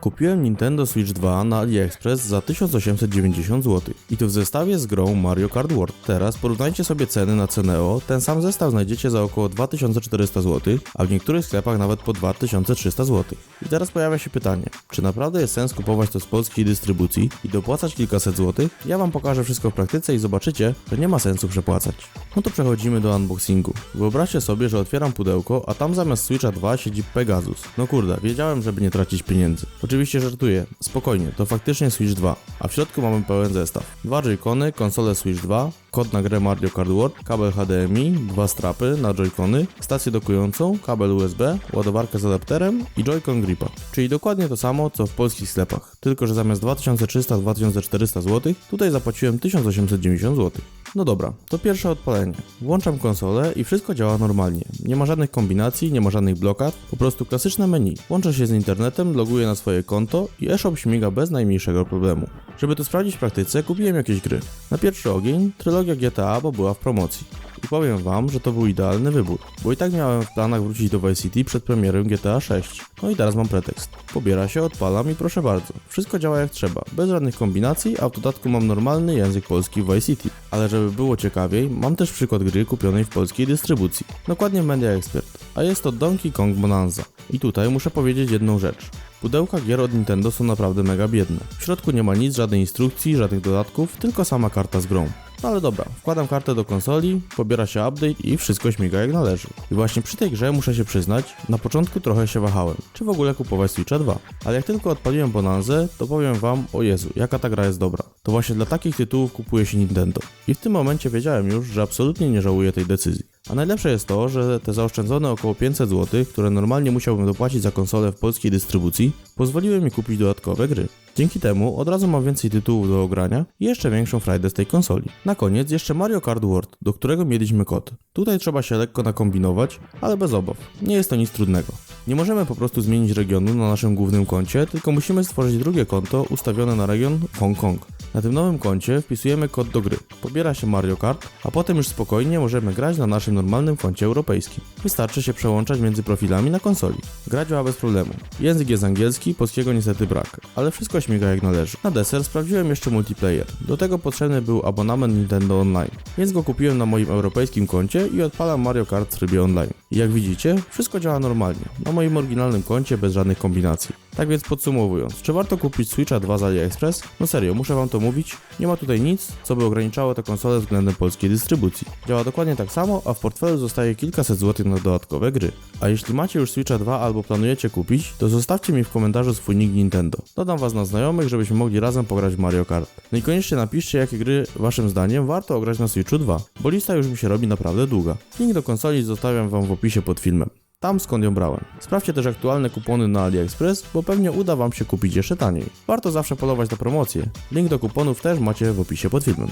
Kupiłem Nintendo Switch 2 na AliExpress za 1890 zł. I to w zestawie z grą Mario Kart World. Teraz porównajcie sobie ceny na Ceneo. Ten sam zestaw znajdziecie za około 2400 zł, a w niektórych sklepach nawet po 2300 zł. I teraz pojawia się pytanie, czy naprawdę jest sens kupować to z polskiej dystrybucji i dopłacać kilkaset złotych? Ja wam pokażę wszystko w praktyce i zobaczycie, że nie ma sensu przepłacać. No to przechodzimy do unboxingu. Wyobraźcie sobie, że otwieram pudełko, a tam zamiast Switcha 2 siedzi Pegasus. No kurde, wiedziałem, żeby nie tracić pieniędzy. Oczywiście żartuję, spokojnie, to faktycznie Switch 2, a w środku mamy pełen zestaw. Dwa joycony, konsolę Switch 2, kod na grę Mario Kart World, kabel HDMI, dwa strapy na joycony, stację dokującą, kabel USB, ładowarkę z adapterem i joycon gripa. Czyli dokładnie to samo, co w polskich sklepach, tylko że zamiast 2300-2400 zł, tutaj zapłaciłem 1890 zł. No dobra, to pierwsze odpalenie. Włączam konsolę i wszystko działa normalnie. Nie ma żadnych kombinacji, nie ma żadnych blokad, po prostu klasyczne menu. Łączę się z internetem, loguję na swoje konto i eShop śmiga bez najmniejszego problemu. Żeby to sprawdzić w praktyce, kupiłem jakieś gry. Na pierwszy ogień trylogia GTA, bo była w promocji. I powiem wam, że to był idealny wybór, bo i tak miałem w planach wrócić do Vice City przed premierą GTA 6. No i teraz mam pretekst. Pobiera się, odpalam i proszę bardzo. Wszystko działa jak trzeba, bez żadnych kombinacji, a w dodatku mam normalny język polski w Vice City. Ale żeby było ciekawiej, mam też przykład gry kupionej w polskiej dystrybucji. Dokładnie Media Expert, a jest to Donkey Kong Bonanza. I tutaj muszę powiedzieć jedną rzecz. Pudełka gier od Nintendo są naprawdę mega biedne. W środku nie ma nic, żadnej instrukcji, żadnych dodatków, tylko sama karta z grą. No ale dobra, wkładam kartę do konsoli, pobiera się update i wszystko śmiga jak należy. I właśnie przy tej grze muszę się przyznać, na początku trochę się wahałem, czy w ogóle kupować Switcha 2. Ale jak tylko odpaliłem Bonanzę, to powiem wam, o Jezu, jaka ta gra jest dobra. To właśnie dla takich tytułów kupuje się Nintendo. I w tym momencie wiedziałem już, że absolutnie nie żałuję tej decyzji. A najlepsze jest to, że te zaoszczędzone około 500 zł, które normalnie musiałbym dopłacić za konsolę w polskiej dystrybucji, pozwoliły mi kupić dodatkowe gry. Dzięki temu od razu mam więcej tytułów do ogrania i jeszcze większą frajdę z tej konsoli. Na koniec jeszcze Mario Kart World, do którego mieliśmy kod. Tutaj trzeba się lekko nakombinować, ale bez obaw. Nie jest to nic trudnego. Nie możemy po prostu zmienić regionu na naszym głównym koncie, tylko musimy stworzyć drugie konto ustawione na region Hongkong. Na tym nowym koncie wpisujemy kod do gry. Pobiera się Mario Kart, a potem już spokojnie możemy grać na naszym normalnym koncie europejskim. Wystarczy się przełączać między profilami na konsoli. Gra działa bez problemu. Język jest angielski, polskiego niestety brak, ale wszystko śmiga jak należy. Na deser sprawdziłem jeszcze multiplayer. Do tego potrzebny był abonament Nintendo Online, więc go kupiłem na moim europejskim koncie i odpalam Mario Kart w trybie online. I jak widzicie, wszystko działa normalnie. Na moim oryginalnym koncie bez żadnych kombinacji. Tak więc podsumowując, czy warto kupić Switcha 2 z AliExpress? No serio, muszę wam to mówić, nie ma tutaj nic, co by ograniczało tę konsolę względem polskiej dystrybucji. Działa dokładnie tak samo, a w portfelu zostaje kilkaset złotych na dodatkowe gry. A jeśli macie już Switcha 2 albo planujecie kupić, to zostawcie mi w komentarzu swój nick Nintendo. Dodam was na znajomych, żebyśmy mogli razem pograć w Mario Kart. No i koniecznie napiszcie, jakie gry waszym zdaniem warto ograć na Switchu 2, bo lista już mi się robi naprawdę długa. Link do konsoli zostawiam wam w opisie pod filmem. Tam skąd ją brałem. Sprawdźcie też aktualne kupony na AliExpress, bo pewnie uda Wam się kupić jeszcze taniej. Warto zawsze polować na promocje. Link do kuponów też macie w opisie pod filmem.